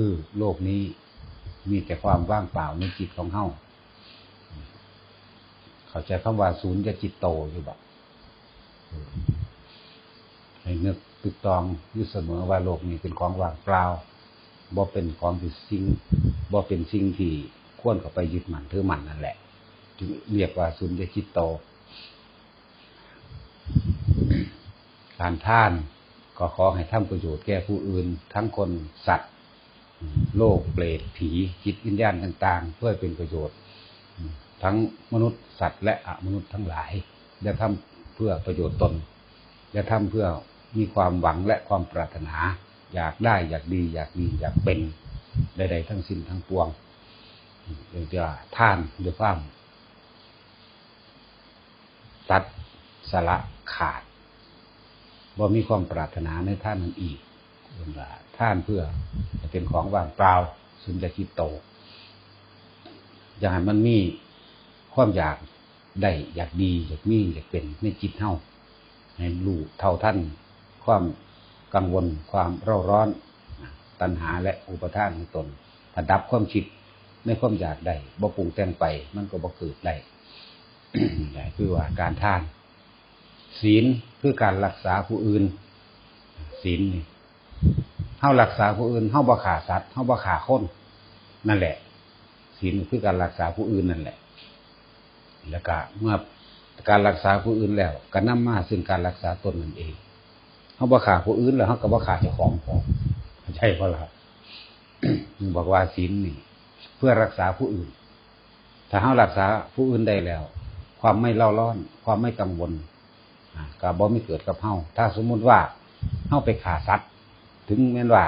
คือโลกนี้มีแต่ความว่างเปล่าในจิตของเฮาเขาใจคำว่าศูนย์จะจิตโตอยู่บ่ให้นึกตึกตองอยู่เสมอว่าโลกนี้เป็นของว่างเปล่าบ่เป็นของที่สิ่งบ่เป็นสิ่งที่ควรเข้าไปยึดมั่นถือมั่นนั่นแหละจึงเรียกว่าศูนย์จะจิตโต การท่านก็ขอให้ทำประโยชน์แก่ผู้อื่น ทั้งคนสัตว์ โลกเปรตผีจิตวิญญาณต่าง ๆ เพื่อเป็นประโยชน์ ทั้งมนุษย์สัตว์ และอมนุษย์ทั้งหลายและทำเพื่อประโยชน์ตนและทำเพื่อมีความหวังและความปรารถนา อยากได้อยากดี อยากดีอยากเป็นใดๆทั้งสิ้นทั้งปวงเรียกว่าท่านด้วยความตัดสละขาดบ่มีความปรารถนาในท่านนั้นอีก ท่านเพื่อจะเป็นของว่างเปล่าสุญญจิโต อย่างมันมีความอยากได้อยากดีอยากมีอยากเป็นในจิตเท่าให้รู้เท่าท่านความกังวลความเร่าร้อน ตัณหาและอุปทานของตนถ้าดับความคิดในความอยากได้บ่ปรุงแต่งไป มันก็บ่เกิดได้คือว่าการท่าน ศีลคือการรักษาผู้อื่น ศีลนี่ารักษาผู้อื่นเฮาบ่ฆ่าสัตว์เฮาบ่ฆ่าคนนั่นแหละศีลคือการรักษาผู้อื่นนั่นแหละ แล้วก็เมื่อการรักษาผู้อื่นแล้วก็นำมาซึ่งการรักษาตนนั่นเองเฮาบ่ฆ่าผู้อื่นแล้วเฮาก็บ่ฆ่าเจ้าของพอใช่บ่ล่ะบอกว่าศีลนี่เพื่อรักษาผู้อื่น ถ้าเฮารักษาผู้อื่นได้แล้ว ความไม่เล่าร้อน ความไม่กังวลก็บ่มีเกิดกับเฮาถ้าสมมุติว่าเฮาไปฆ่าสัตว์ ถึงแม้นว่า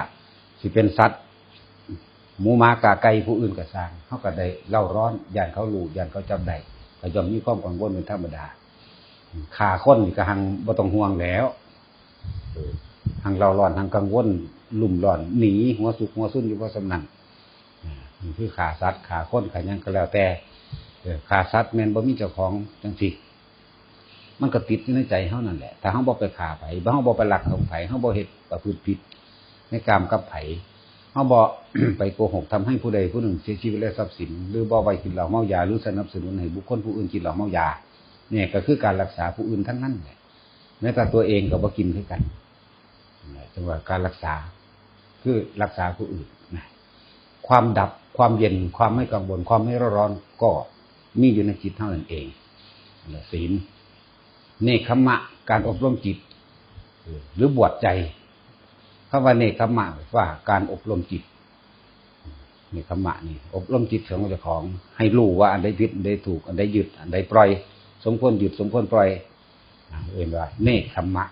สิเป็นสัตว์หมูหมากาไก่ผู้อื่นก็สร้างเขาก็ได้เล่าร้อนย่านเขาลูย่านเขาจำได้ก็ยอมมีความกังวลเป็นธรรมดาขาคนนี่ก็หังบ่ต้องห่วงแล้วหังเล่าร้อนหังกังวลลุ่มร้อนหนีหัวสุกหัวซุ่นอยู่เพราะสำนันอ่านี่คือขาสัตว์ขาคนขายังก็แล้วแต่ขาสัตว์แม่นบ่มีเจ้าของจังซี่มันก็ติดอยู่ในใจเฮานั่นแหละ ถ้าเฮาบ่ไปฆ่าไผบ่เฮาบ่ไปหลักของไผเฮาบ่เฮ็ดประพฤติผิด ในกามกับไผเขาบอกไปโกหกทำให้ผู้ใดผู้หนึ่งเสียชีวิตและทรัพย์สิน หรือบ่ไปกินเหล้าเมายาหรือสนับสนุนให้บุคคลผู้อื่นกินเหล้าเมายา เนี่ยก็คือการรักษาผู้อื่นทั้งนั้นแหละแม้แต่ตัวเองก็บ่กินคือกันจังหว่าการรักษาคือรักษาผู้อื่นนะความดับความเย็นความไม่กังวลความไม่ร้อนร้อนก็มีอยู่ในจิตเท่านั้นเองศีลเนคขมะ การอบรมจิต หรือบวชใจ คำว่าเนคขมะว่าการอบรมจิตเนคขมะนี่อบรมจิตของเจ้าของ ให้รู้ว่าอันใดผิดอันใดถูก อันใดหยุดอันใดปล่อย สมควรหยุดสมควรปล่อยเอ่นว่าเนคขมะ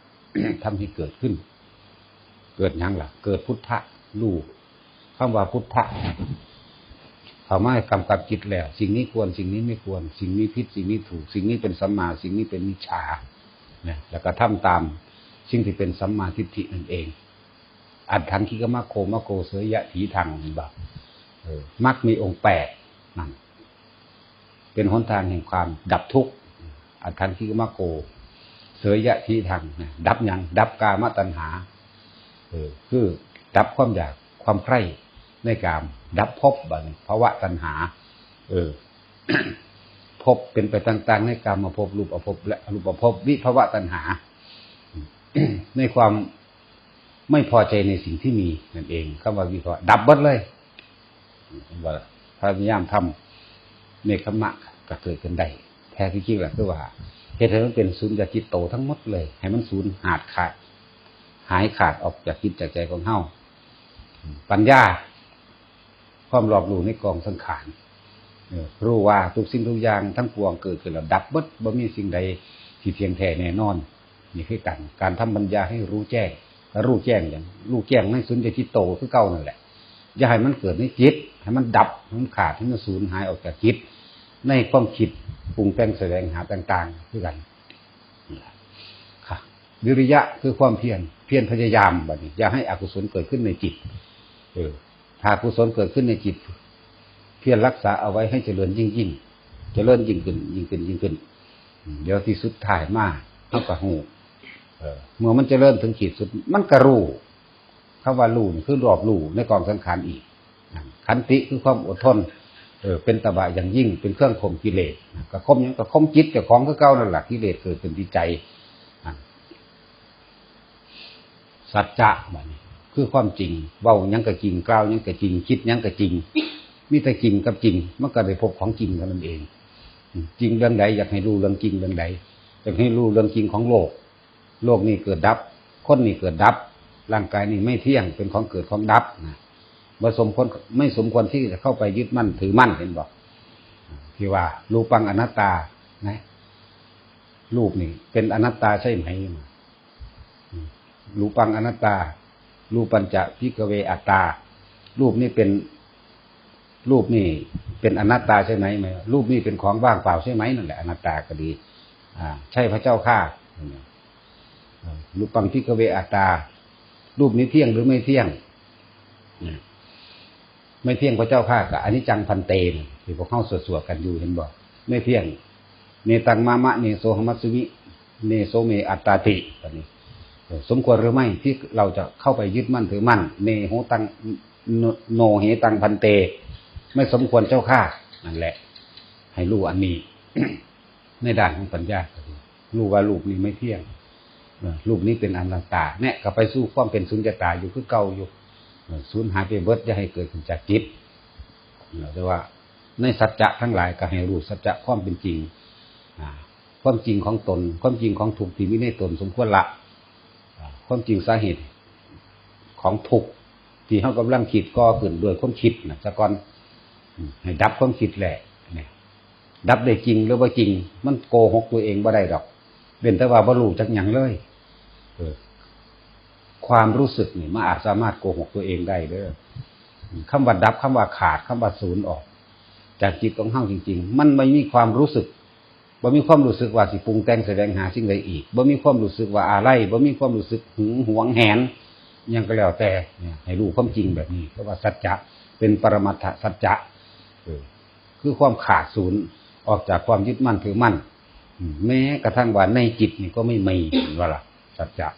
ทำให้เกิดขึ้น เกิดยังล่ะ เกิดพุทธะรู้คำว่าพุทธะเขาไม่กำกับจิตแล้ว สิ่งนี้ควรสิ่งนี้ไม่ควร สิ่งนี้ผิดสิ่งนี้ถูก สิ่งนี้เป็นสัมมา สิ่งนี้เป็นมิจฉาเนี่ยแล้วก็ทำตามสิ่งที่เป็นสัมมาทิฏฐินั่นเอง อัดทังคิกมะโคมะโกเสยยะถีทางนี่บอกออมักมีองค์แปดนั่นเป็นหนทางแห่งความดับทุกข์อัดทังคิกมะโก เสยยะถีทางดับยังดับกามตัณหาเออคือดับความอยากความใคร่ในกาม ดับภพบันภาวะตัณหา เออภพเป็นไปต่าง ๆ ในกามมาภพรูปอภพและอรูปอภพวิภาวะตัณหา ในความ ไม่พอใจในสิ่งที่มีนั่นเองคำว่าวิเคราะห์ดับเบิดเลยว่าพยายามทำเนคขมะก็เกิดขึ้นได้แท้ที่จริงแหละคือว่าเหตุให้มันเป็นศูนย์จากจิตโตทั้งหมดเลย ให้มันศูนย์หาดขาด หายขาดออกจากจิตจากใจของเฮาปัญญา ความรอบรู้ในกองสังขารรู้ว่าทุกสิ่งทุกอย่างทั้งปวงเกิดขึ้นแล้วดับเบิดบ่มีสิ่งใดที่เพียงแท้แน่นอน นี่คือการการทำปัญญาให้รู้แจ้ง รู้แจ้งอย่างรู้แจ้งในสุญญจิโตคือเก่านั่นแหละอย่าให้มันเกิดในจิตให้มันดับให้มันขาดให้มันสูญหายออกจากจิต ในความคิดปรุงแต่งแสดงหาต่างๆคือกันค่ะวิริยะคือความเพียรเพียรพยายามแบบนี้อย่าให้อกุศลเกิดขึ้นในจิต เออถ้ากุศลเกิดขึ้นในจิต เพียรรักษาเอาไว้ให้เจริญยิ่งยิ่งเจริญยิ่งขึ้นยิ่งขึ้นยิ่งขึ้น เดี๋ยวที่สุดถ่ายมากเท่ากับหู เมื่อมันเจะเริ่มถึงขีดสุด มันกระรู้คำว่ารู้นี่คือรอบรู้ในกองสังขารอีกขันติคือความอดทนเออเป็นตบะอย่างยิ่งเป็นเครื่องข่มกิเลสนะก็ข่มยังก็ข่มจิตกับของคือเก่านั่นแหละกิเลสเกิดเป็นที่ใจสัจจะแบบนี้คือความจริงเว้ายังก็จริงกล่าวยังก็จริง คิดยังก็จริงมีแต่จริงกับจริงมันก็ได้พบของจริงเท่านั้นเอง จริงเรื่องใดอยากให้รู้เรื่องจริงเรื่องใดอยากให้รู้เรื่องจริงของโลก โลกนี่เกิดดับ คนนี่เกิดดับ ร่างกายนี่ไม่เที่ยงเป็นของเกิดของดับนะบ่สมควรไม่สมควรที่จะเข้าไปยึดมั่นถือมั่นเห็นบอกที่ว่ารูปังอนัตตานะรูปนี่เป็นอนัตตาใช่ไหมอืมรูปังอนัตตา รูปัญจะพิกเวอัตตา รูปนี่เป็น รูปนี่เป็นอนัตตาใช่ไหมไหมรูปนี่เป็นของว่างเปล่าใช่ไหมนั่นแหละอนัตตาก็ดี อ่า ใช่พระเจ้าข้า รูปังพิกเวอัตตา รูปนี้เที่ยงหรือไม่เที่ยง ไม่เที่ยงพระเจ้าข้ากับอนิจจังพันเตนที่พวกเข้าสวดๆกันอยู่เห็นบอกไม่เที่ยง เนตังมามะเนโสหมัสุมิเนโสเมอัตตาติแบบนี้สมควรหรือไม่ที่เราจะเข้าไปยึดมั่นถือมั่น เนโหตังโนเหตังพันเต ไม่สมควรเจ้าข้านั่นแหละ ให้รู้อันนี้ในด้านของปัญญารู้ว่ารูปนี้ไม่เที่ยง รูปนี้เป็นอนัตตาเนี่ยก็ไปสู้ความเป็นสุญญตาอยู่คือเก่าอยู่สูญหายไปเบิดจะให้เกิดขึ้นจากจิตเออแต่ว่าในสัจจะทั้งหลายก็ให้รู้สัจจะความเป็นจริงความจริงของตน ความจริงของถูกที่มีในตนสมควรละความจริงสาเหตุของทุกที่เขากำลังคิดก็ขึ้นด้วยความคิดนะสะก่อนให้ดับความคิดแหละเนี่ยดับได้จริงหรือว่าจริง มันโกหกตัวเองบ่ได้ดอกเป็นแต่ว่าบ่รู้จักหยังเลย ความรู้สึกนี่มันอาจสามารถโกหกตัวเองได้เด้อคำว่าดับคำว่าขาดคำว่าศูนย์ออก จากจิตของเฮาจริง ๆ มันไม่มีความรู้สึกบ่มีความรู้สึกว่าสิปรุงแต่งแสดงหาสิ่งใดอีกบ่มีความรู้สึกว่าอะไรบ่มีความรู้สึกหึงหวงแหนยังก็แล้วแต่เนี่ยให้รู้ความจริงแบบนี้เพราะว่าสัจจะเป็นปรมัตถสัจจะคือความขาดศูนย์ออกจากความยึดมั่นถือมั่น แม้กระทั่งว่าในจิตนี่ก็ไม่มีว่าล่ะ สัจจะ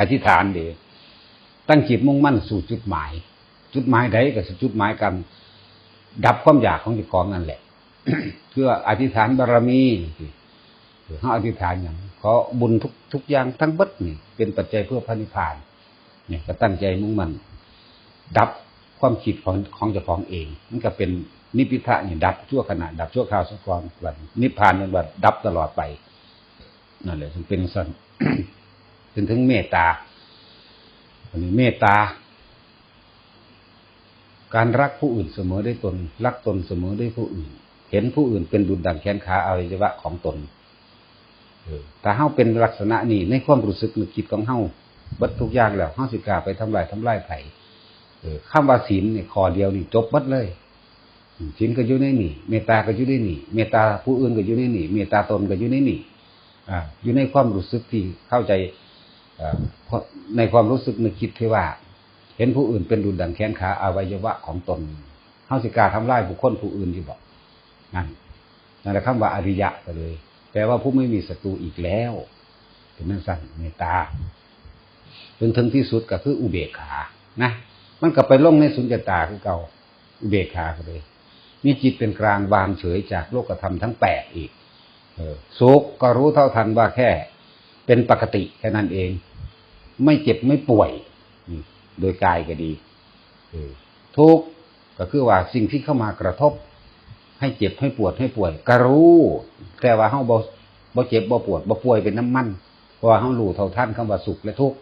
อธิษฐานเดชตั้งจิตมุ่งมั่นสู่จุดหมาย จุดหมายใดก็คือจุดหมายกัน ดับความอยากของจิตของนั่นแหละเพื่ออธิษฐานบารมีหรือเขาอธิษฐานอย่างขอบุญทุกทุกอย่างทั้งบัดนี่เป็นปัจจัยเพื่อพระนิพพาน เนี่ยก็ตั้งใจมุ่งมั่นดับความคิดของของเจ้าของเองมันก็เป็นนิพพิทะเนี่ยดับชั่วขณะดับชั่วคราวสักก่อนวันนิพพานเป็นวันดับตลอดไปนั่นแหละถึงเป็นสัน ถึงถึงเมตตาอันนี้เมตตา การรักผู้อื่นเสมอด้วยตน รักตนเสมอด้วยผู้อื่น เห็นผู้อื่นเป็นดุจดังแขนขาอวัยวะของตนออแต่เฮาเป็นลักษณะนี้ในความรู้สึกนึกคิดของเฮาบัดทุกอย่างแล้วเฮาสิกาไปทำลายทำลายไผเออคำว่าศีลเนี่ยขอเดียวนี่จบบัดเลยศีลก็อยู่ในนี่ เมตตาก็อยู่ในนี่ เมตตาผู้อื่นก็อยู่ในนี่ เมตตาตนก็อยู่ในนี่ อ่า อยู่ในความรู้สึกที่เข้าใจ ในความรู้สึกนึกคิดที่ว่า เห็นผู้อื่นเป็นดุจดังแขนขาอวัยวะของตนเฮาสิกาทำลายบุคคลผู้อื่นอยู่บ่นั่นนั่นแหละคำว่าอริยะก็เลย แปลว่าผู้ไม่มีศัตรูอีกแล้วเป็นนั่นสั่นเมตตาจนถึงที่สุดก็คืออุเบกขานะมันก็ไปล่งในสุญญตาคือเก่าอุเบกขาก็เลยมีจิตเป็นกลางวางเฉยจากโลกธรรมทั้งแปดอีกเออสุขก็รู้เท่าทันว่าแค่ เป็นปกติแค่นั้นเอง ไม่เจ็บไม่ป่วย โดยกายก็ดีทุกก็คือว่าสิ่งที่เข้ามากระทบ ให้เจ็บให้ปวดให้ป่วยก็รู้ แต่ว่าเฮาบ่บ่เจ็บบ่ปวดบ่ป่วยเป็นน้ำมันเพราะว่าเฮารู้เท่าทันคำว่าสุขและทุกข์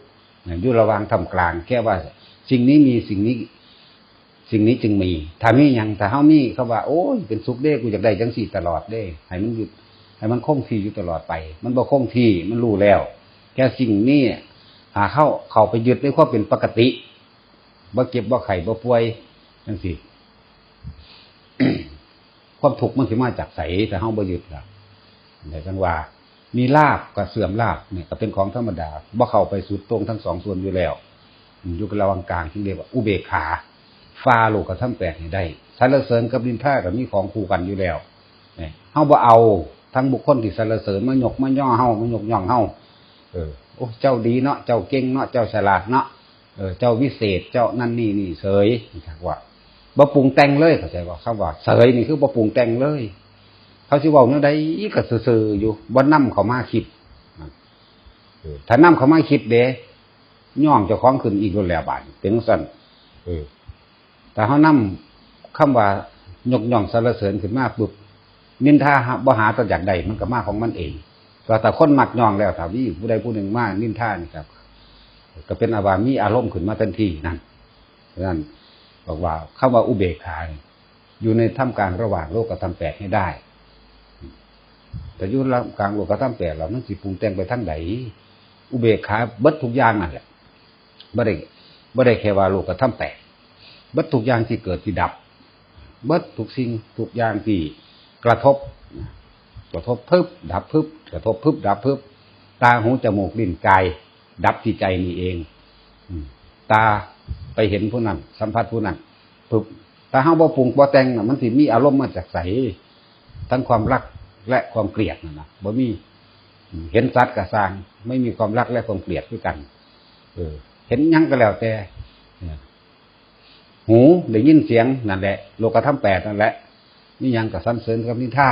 อยู่ระว่างทำกลาง แค่ว่า สิ่งนี้มีสิ่งนี้ สิ่งนี้จึงมีถ้ามีหยังถ้าเฮามีคำว่า โอ้ยเป็นสุขเด้กูอยากได้จังสี่ตลอดเด้ ให้มันหยุดให้มันคงที่อยู่ตลอดไป มันบ่คงที่มันรู้แล้ว แค่สิ่งนี้ หาเข้าเข้าไปยึดในความเป็นปกติบ่เจ็บบ่ไข้บ่ป่วยจังสี่ความทุกข์มันสิมาจากใสแต่เฮาบ่ยึดล่ะแต่จังว่า มีลาบกับเสื่อมลาบเนี่ยก็เป็นของธรรมดาบ่เข้าไปสุดตรงทั้งสองส่วนอยู่แล้วอยู่กับระวังกลางที่เรียกว่า อุเบกขาฟาโลกกับทั้งแปดนี่ได้สรรเสริญกับดินท่ากับมีของคู่กันอยู่แล้วเนี่ยเฮาบ่เอาทั้งบุคคลที่สรรเสริญมายกมาย่อเฮามายกย่องเฮาเออ โอ้เจ้าดีเนาะเจ้าเก่งเนาะเจ้าฉลาดเนาะเออเจ้าวิเศษเจ้านั่นนี่นี่เสยนะครับว่าบ่ปรุงแต่งเลยเข้าใจว่าคำว่าเสยนี่คือบ่ปรุงแต่งเลย เขาสิว้าแนวใดก็ซื่อๆอยู่บ่นำเขามาคิดถ้านำเขามาคิดเด้ย่องเจ้าของขึ้นอีกโดนแล้วบาดเป็นจังซั่นเออแต่เฮานำคำว่ายกย่องสรรเสริญขึ้นมาปุ๊บนินทาหาบ่หาตัวอยากใดมันก็มาของมันเอง ก็แต่คนมักย่องแล้วถามีผู้ใดผู้หนึ่งมานินท่านี่ครับ ก็เป็นอาวามีอารมณ์ขึ้นมาทันทีนั่นนั่นบอกว่าคำว่าอุเบกขาอยู่ในท่ามกลางระหว่างโลกกับธรรมแปดให้ได้ แต่อยู่งกลางโลกกับธรรมแปดเรามันสิปรุงแต่งไปทั้งใดอุเบกขาเบิดทุกอย่างนั่นแหละบ่ได้บ่ได้แค่ว่าโลกกับธรรมแปดเบิดทุกอย่างที่เกิดที่ดับ เบิดทุกสิ่งทุกอย่างที่กระทบ กระทบพึบดับพึบกระทบพึบดับพึบตาหูจมูกลิ้นกาย ดับที่ใจนี่เองตาไปเห็นผู้นั้นสัมผัสผู้นั้นปึ๊บถ้าเฮาบ่ปรุงบ่แต่งน่ะมันสิมีอารมณ์มาจากใสทั้งความรักและความเกลียดน่ะนะบ่มีเห็นสัตว์กับสร้าง ไม่มีความรักและความเกลียดด้วยกัน เออ เห็นยังก็แล้วแต่หูได้ยินเสียงนั่นแหละ โลกธรรมแปดนั่นแหละนี่ยังกับสันเสริญกับนินทา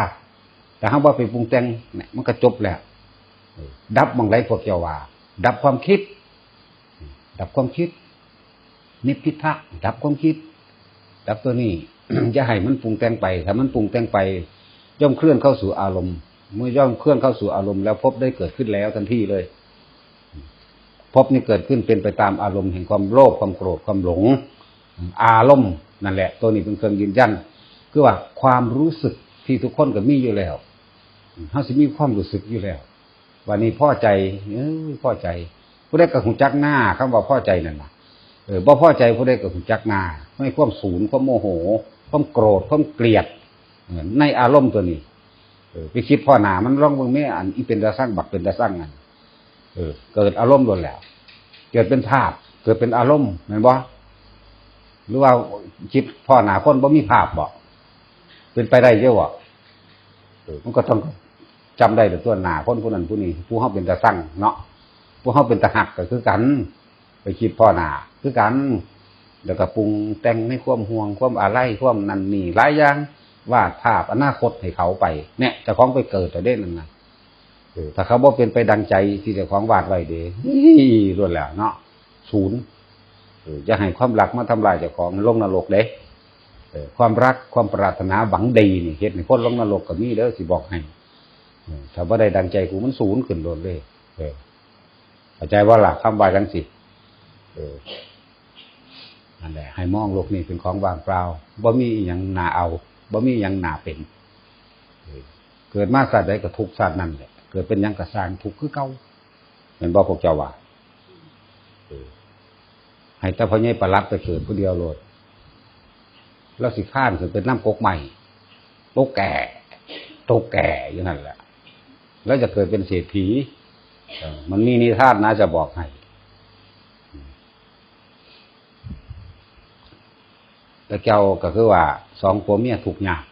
แต่ถ้าว่าไปปรุงแต่งเนี่ยมันก็จบแล้วดับบังไรพวกเจ้าว่า ดับความคิด ดับความคิด นิพพิทะดับความคิด ดับตัวนี้จะให้มันปรุงแต่งไป ถ้ามันปรุงแต่งไป ย่อมเคลื่อนเข้าสู่อารมณ์ เมื่อย่อมเคลื่อนเข้าสู่อารมณ์แล้วพบได้เกิดขึ้นแล้วทันทีเลยพบนี่เกิดขึ้นเป็นไปตามอารมณ์แห่งความโลภความโกรธความหลง อารมณ์นั่นแหละ ตัวนี้เป็นเครื่องยืนยันคือว่าความรู้สึก ที่ทุกคนก็มีอยู่แล้วเขาสิมีความรู้สึกอยู่แล้ว วันนี้พ่อใจเออพ่อใจ ผู้ใดก็หูจักหน้าคำว่าพ่อใจนั่นนะเออบ่พ่อใจผู้ใดก็หูจักหน้าไม่ความสูญความโมโห ความโกรธความเกลียดในอารมณ์ตัวนี้เออไปคิดพ่อหนามันร้องเบิ่งแม่อันอีเป็นตาสร้างบักเป็นตาสร้างอันเออ เกิดอารมณ์โดนแล้ว เกิดเป็นภาพ เกิดเป็นอารมณ์เห็นบ่หรือว่าคิดพ่อหนาคนบ่มีภาพบ่ เป็นไปได้เยอะบ่เออมันก็ต้องจำได้แต่ตัวหนาคนผู้นั้นผู้นี้ผู้เขาเป็นตาสร้างเนาะผู้เขาเป็นตาหักก็คือกัน ไปคิดพ่อหนาคือกันแล้วก็ปรุงแต่งในความห่วงความอะไรความนันนี่หลายอย่างวาดภาพอนาคตให้เขาไป เนี่ยเจะคล้าของไปเกิดแต่เด่นนั่นนะเออถ้าเขาบอกเป็นไปดังใจที่เจะคล้าของวาดไว้เด้รวดแล้วเนาะศูนย์เออจะให้ความรักมาทำลายเจ้าของลงนรกเด้เออ ความรักความปรารถนาหวังดีนี่เฮ็ดให้คนลงนรกก็มีเด้อสิบอกให้ถ้าว่าได้ดังใจกูมันศูนย์ขึ้นโดนเลยเออเข้าใจว่าหลักคำว่าจังสิเออนั่นแหละให้มองโลกนี้เป็นของว่างเปล่าบ่มีอย่างนาเอาบ่มีอย่างนาเป็นเกิดมาสัตว์ใดก็ทุกสัตว์นั่นแหละเกิดเป็นยังกระสางทุกข์คือเก่าเห็นบ่พวกเจ้าว่าเออให้แต่พ่อใหญ่ประลัดไปเกิดผู้เดียวโลด แล้วสิข้านขึ้นเป็นน้ำกกใหม่โตกแก่โตแก่อย่างนั้นแหละ แล้วจะเกิดเป็นเศรษฐีมันมีนิทานนะจะบอกให้แต่เจ้าก็คือว่าสองผัวเมียถูกหยาบ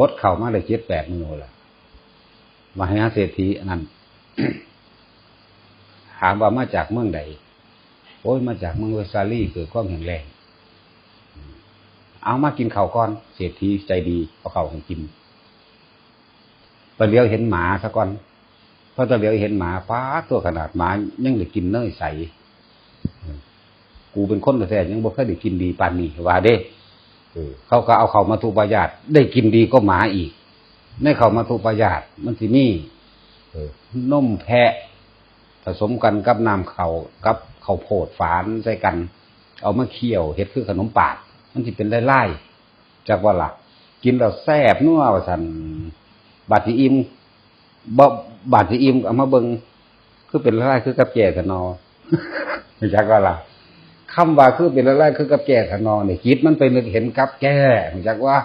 อดเข่ามาเลยเจ็ดแปดมือละมาให้หาเศรษฐีนนั้นถามว่ามาจากเมืองใดโอ้ยมาจากเมืองเวสาลีเกิดความแข็งแรง เอามากินข้าวก่อน เศรษฐีใจดีเอาข้าวให้กินไปเลี้ยวเห็นหมาซะก่อนพอตะเลี้ยวเห็นหมาป้าตัวขนาดหมายังได้กินเนยใสกูเป็นคนแต่ยังบ่เคยได้กินดีปานนี้ว่าเด้เอเขาก็เอาเขามาทุปายาตได้กินดีก็หมาอีกในเขามาทุปายาตมันสิมีนมแพะ ผสมกันกับน้ำเขากับข้าวโพดฝานใส่กัน เอามาเคี่ยวเฮ็ดคือขนมปาด มันสิเป็นไล่ๆจากว่าล่ะ กินแล้วแซ่บนัวว่าซั่นบาดสิอิ่มบ่บาดสิอิ่มเอามาเบิงคือเป็นไล่คือกับแก่กันอจากว่าล่ะคำว่าคือเป็นอะไรคือกับแก่ขนอเนี่ยคิดมันไปนึกเห็นกับแก่จากว่า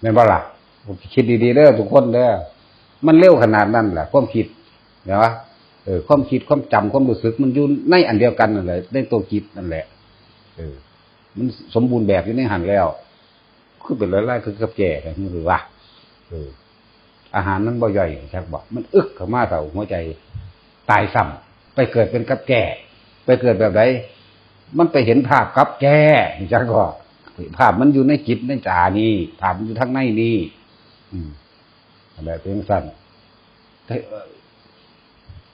แม่นบ่ล่ะผมคิดดีๆเด้อทุกคนเด้อมันเร็วขนาดนั้นแหละความคิดเนาะเออความคิดความจำความรู้สึกมันอยู่ในอันเดียวกันนั่นแหละในตัวคิดนั่นแหละ เออ มันสมบูรณ์แบบอยู่ในหันแล้ว คือเป็นอะไรคือกับแก่กันหรือว่าเอออาหารมันบ่ย่อยจักบอกมันอึกเข้ามาเต่าหัวใจตายซ้ำไปเกิดเป็นกับแก่ ไปเกิดแบบไหนมันไปเห็นภาพกับแก่จังก็ภาพมันอยู่ในจิตในจานี่ภาพมันอยู่ทั้งในนี่อืมอะไรเป็นสั้น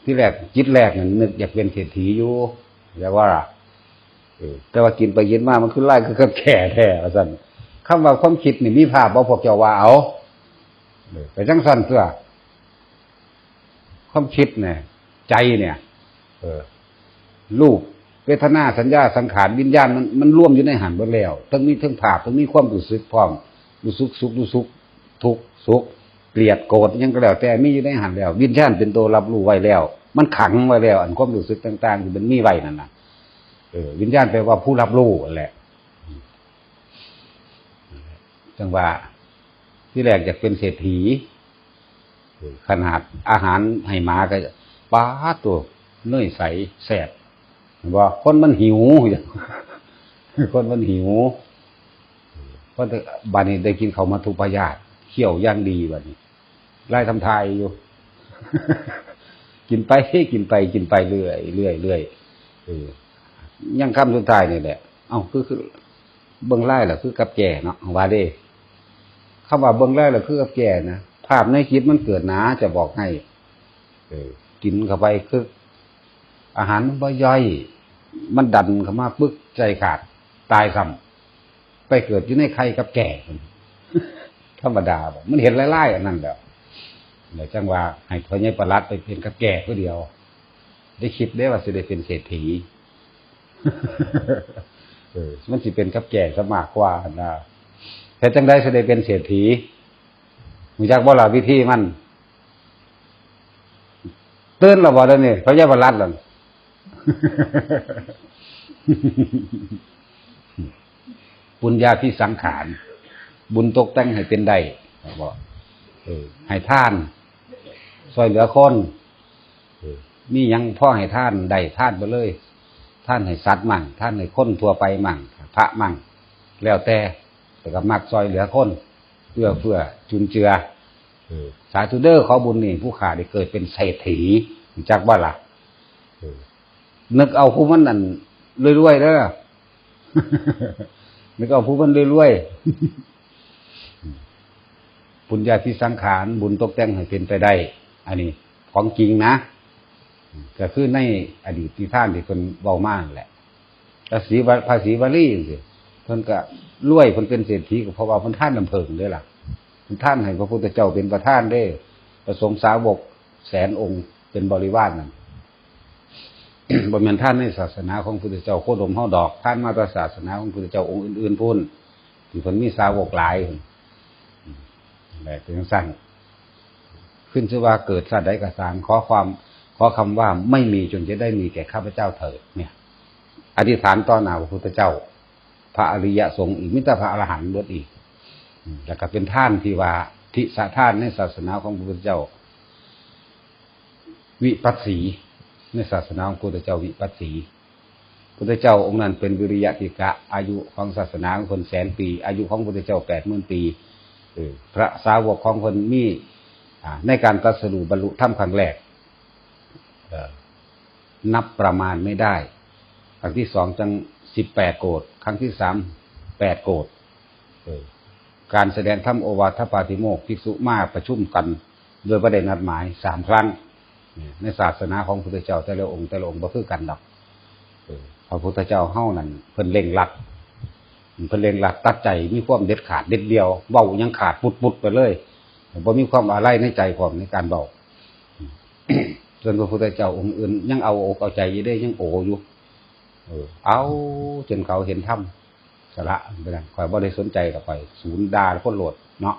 ที่แรกจิตแรกนั่นนึกอยากเป็นเศรษฐีอยู่แต่ว่าล่ะ แต่ว่ากินไปกินมามันคือไล่คือกับแก่แท้สั่นคำว่าความคิดนี่มีภาพบ่พวกเจ้าว่าเอาไปจังสั่นเพื่อความคิดเนี่ย ใจเนี่ย เออรูปเวทนาสัญญาสังขารวิญญาณมันมันร่วมอยู่ในหันหมดแล้วทั้งมีทั้งภาพทั้งมีความรู้สึกพร้อมรู้สึกสุขรู้สึกทุกข์สุขเกลียดโกรธยังก็แล้ว แต่มีอยู่ในหันแล้ว วิญญาณเป็นตัวรับรู้ไว้แล้ว มันขังไว้แล้ว อันความรู้สึกต่างๆที่มันมีไว้นั่นนะ เออวิญญาณแปลว่าผู้รับรู้อันแหละจังว่าที่แรกอยากเป็นเศรษฐีขนาดอาหารให้หมาก็ป้าตัวเนื่อยใสแสบว่าคนมันหิวอย่างคนมันหิวเพราะบานนี้ได้กินเขาวมาทุปยาตเขี่ยวย่างดีบัดนี้ไล่ทำทายอยู่ กินไปกินไปกินไปเรื่อยเรื่อยเรื่อยเออ ยังคำสุดท้ายนี่แหละ เอ้าคือคือเบิ้งไล่แหละคือกับแก่เนาะว่าเด้คำว่าเบิ้งไล่แหละคือกับแก่นะภาพในคิดมันเกิดหนาจะบอกให้เออกินเข้าไปคืออาหารมันบ่ย่อย มันดันเข้ามาปึ๊กใจขาด ตายซ้ำไปเกิดอยู่ในไข่กับแก่ธรรมดาบ่มันเห็นไล่ๆอันนั้นแล้วเดี๋ยวจังว่าให้พ่อใหญ่ประหลัดไปเป็นกับแก่ผู้เดียว ได้คิดได้ว่าสิได้เป็นเศรษฐี เออ มันสิเป็นกับแก่ซะมากกว่านะแต่จังได้สิได้เป็นเศรษฐีมีจักบ่ล่ะวิธีมันเตื่นแล้วบ่เดี๋ยวนี้พ่อใหญ่ประหลัดล่ะบุญญาพิสังขาร บุญตกแต่งให้เป็นได้บอกให้ท่านซอยเหลือคนมียังพ่อให้ท่านได้ท่านไปเลย ท่านให้สัตว์มั่งท่านให้คนทั่วไปมั่งพระมั่งแล้วแต่แต่ก็มักซอยเหลือคนเพื่อเพื่อจุนเจือเอสาธุเดอร์ขอบุญนี่ผู้ขาได้เกิดเป็นเศรษฐีจักว่าล่ะนึกเอาผู้มันนั่นรวยๆเด้อนึกเอาผู้มันรวยๆบุญญาธิสังขารบุญตกแต่งให้เป็นไปได้ อันนี้ ของจริงนะ ก็คือในอดีตที่ท่านที่คนเบามากแหละภาษีภาษีบาลีสิเพิ่นก็รวยเพิ่นเป็นเศรษฐีก็เพราะว่าเพิ่นท่านลำเพิงด้วยล่ะเพิ่นท่านให้พระพุทธเจ้าเป็นประธานได้ประสงค์สาวกแสนองค์เป็นบริวารนั่นบ่แม่นท่านในศาสนาของพุทธเจ้าโคดมเฮาดอก ท่านมาจาศาสนาของพุทธเจ้าองค์อื่นๆพุ่นที่เพิ่นมีสาวกหลายพุ่นแบบเป็นสั้นขึ้นชื่อว่าเกิดสัตว์ใดกระสางขอความ ขอคำว่าไม่มีจนจะได้มีแก่ข้าพเจ้าเถิดเนี่ย อธิษฐานต่อหน้าพระพุทธเจ้า พระอริยสงฆ์อีกมิตรพระอรหันต์ล้วนอีกแล้วก็เป็นท่านที่ว่าทิสาท่านในศาสนาของพระพุทธเจ้า วิปัสสีในศาสนาของพระพุทธเจ้าวิปัสสีพุทธเจ้าองค์นั้นเป็นวิริยะติกะ อายุของศาสนาของคนแสนปี อายุของพระพุทธเจ้าแปดหมื่นปีพระสาวกของคนมีในการตรัสรู้บรรลุธรรมครั้งแรก นับประมาณไม่ได้ ครั้งที่สองจังสิบแปดโกดครั้งที่สามแปดโกดการแสดงธรรมโอวาทปาติโมกภิกษุมาประชุมกัน โดยประเด็นนัดหมายสามครั้ง ในศาสนาของพระพุทธเจ้าแต่ละองค์แต่ละองค์บ่คือกันดอกเอพระพุทธเจ้าเฮ้านั่นเพิ่นเล่งรัดเพิ่นเล่งรัดตัดใจมีความเด็ดขาดเด็ดเดียวเบายังขาดปุดปุดไปเลยบ่มีความอะไรในใจพร้อมในการเบา ส่วนพระพุทธเจ้าองค์อื่น ยังเอาอกเอาใจอยู่ได้ยังโออยู่เออ เอาจนเขาเห็นถ้ำสละไปนั่นคอยบ่ได้สนใจกับไปศูนย์ดาคนโหลดเนาะ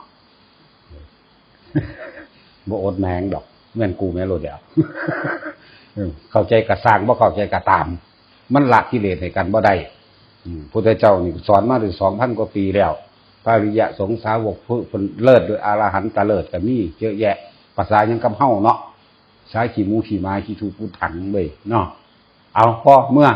บ่อดแมงดอกแม่นกูแม่นโลดเดียวเข้าใจกระสร้างบ่เข้าใจกระตาม มันละกิเลสให้กันบ่ได้อืมพุทธเจ้านี่สอนมาถึงสองพันกว่าปีแล้วพระริยะสงสาวกผู้คนเลิศด้วยอรหันตะเลิศกันนี่เยอะแยะภาษายังกำเฮ้าเนาะ ใช้ขี่มูขี่ม้าขี่ทูปูถังเว้ยเนาะเอาพ่อเมื่อ